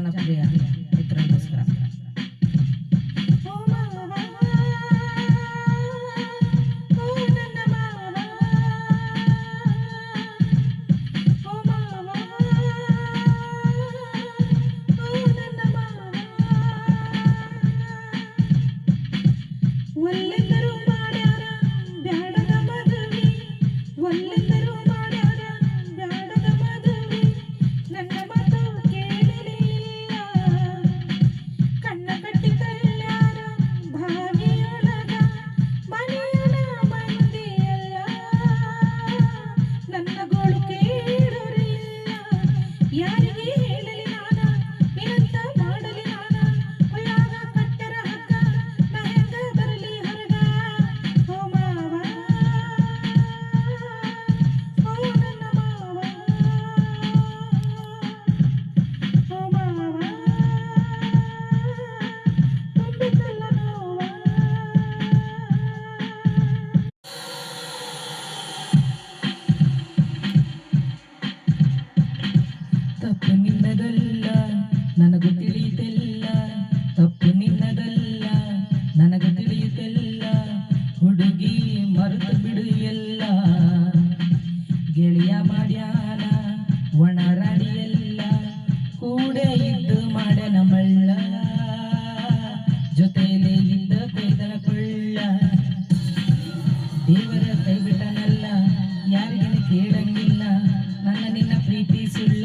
anak dia. ತಪ್ಪು ನಿನ್ನದಲ್ಲ, ನನಗೆ ತಿಳಿಯುತ್ತಿಲ್ಲ, ಹುಡುಗಿ ಮರೆತು ಬಿಡು ಎಲ್ಲ ಗೆಳೆಯ ಮಾಡ್ಯಾನ ಒಣರಾಡಿಯೆಲ್ಲ ಕೂಡೆ ಇದ್ದು ಮಾಡ್ಯಾನ ಮಳ್ಳ. ಜೊತೆಯಲ್ಲಿ ಇದ್ದ ಕೈತನ ಕೊಳ್ಳ. ದೇವರ ಕೈ ಬಿಟ್ಟನಲ್ಲ ಕೇಳಂಗಿಲ್ಲ, ನನ್ನ ನಿನ್ನ ಪ್ರೀತಿ ಸುಳ್ಳ.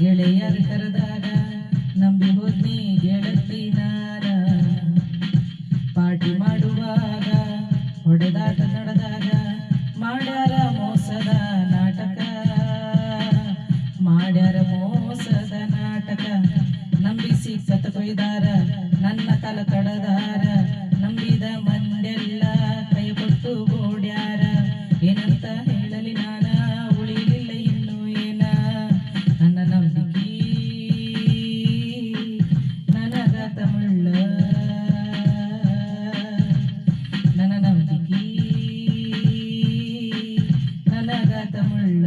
ಗೆಳೆಯರು ಕರೆದಾಗ ನಂಬಿ ಹೋದ್ನಿ ಗೆಳತಿ ನಾರ. ಪಾರ್ಟಿ ಮಾಡುವಾಗ ಹೊಡೆದಾಟ ನಡೆದಾಗ ಮಾಡ್ಯಾರ ಮೋಸದ ನಾಟಕ. ಮಾಡ್ಯಾರ ಮೋಸದ ನಾಟಕ. ನಂಬಿಸಿ ಸತ ಕೊಯ್ದಾರ ನನ್ನ ಕಲ ತಡದಾರ ನಂಬಿದ ಮಂದೆಲ್ಲ ಕೈ ಕೊಟ್ಟು ಓಡ್ಯಾರ ಏನಂತ നൽകി കലകതമുള്ള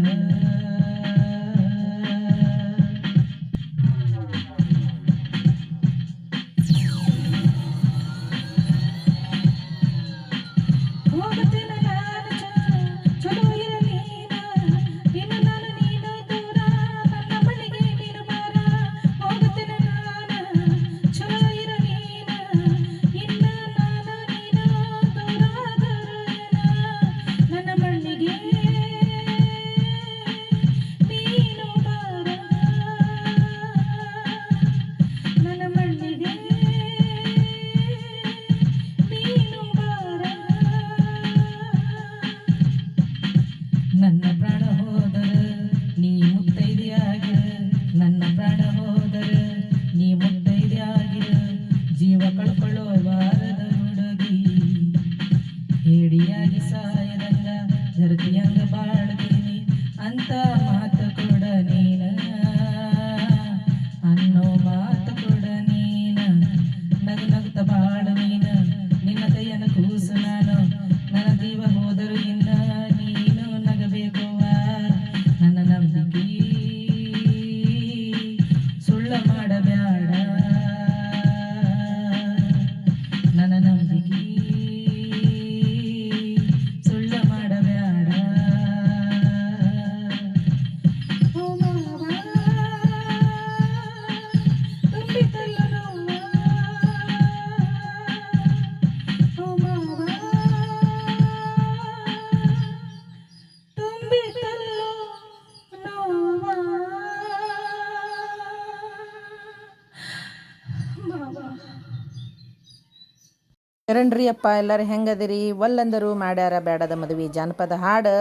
ಶರಣ್ರಿ ಅಪ್ಪ ಎಲ್ಲರೂ ಹೆಂಗದಿರಿ? ಒಲ್ಲಂದರು ಮಾಡ್ಯಾರ ಬೇಡದ ಮದುವೆ ಜಾನಪದ ಹಾಡು.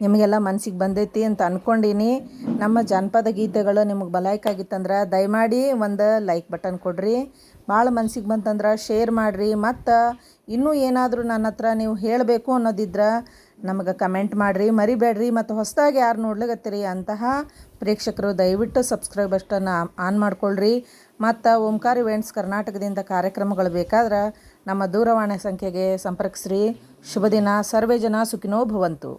ನಿಮಗೆಲ್ಲ ಮನ್ಸಿಗೆ ಬಂದೈತಿ ಅಂತ ಅನ್ಕೊಂಡಿನಿ. ನಮ್ಮ ಜಾನಪದ ಗೀತೆಗಳು ನಿಮಗೆ ಬಲಾಯ್ಕಾಗಿತ್ತಂದ್ರೆ ದಯಮಾಡಿ ಒಂದು ಲೈಕ್ ಬಟನ್ ಕೊಡ್ರಿ. ಭಾಳ ಮನ್ಸಿಗೆ ಬಂತಂದ್ರೆ ಶೇರ್ ಮಾಡಿರಿ. ಮತ್ತು ಇನ್ನೂ ಏನಾದರೂ ನನ್ನ ಹತ್ರ ನೀವು ಹೇಳಬೇಕು ಅನ್ನೋದಿದ್ರೆ ನಮಗೆ ಕಮೆಂಟ್ ಮಾಡಿರಿ. ಮರಿಬೇಡ್ರಿ. ಮತ್ತು ಹೊಸದಾಗಿ ಯಾರು ನೋಡ್ಲಿಕತ್ತೀರಿ ಅಂತಹ ಪ್ರೇಕ್ಷಕರು, ದಯವಿಟ್ಟು ಸಬ್ಸ್ಕ್ರೈಬ್ ಅಷ್ಟನ್ನು ಆನ್ ಮಾಡ್ಕೊಳ್ರಿ. ಮತ್ತು ಓಂಕಾರ ಇವೆಂಟ್ಸ್ ಕರ್ನಾಟಕದಿಂದ ಕಾರ್ಯಕ್ರಮಗಳು ಬೇಕಾದ್ರೆ ನಮ್ಮ ದೂರವಾಣಿ ಸಂಖ್ಯೆಗೆ ಸಂಪರ್ಕಿಸ್ರಿ. ಶುಭ ದಿನ ಸರ್ವೇ ಜನ ಸುಖಿನೋ ಭವಂತು.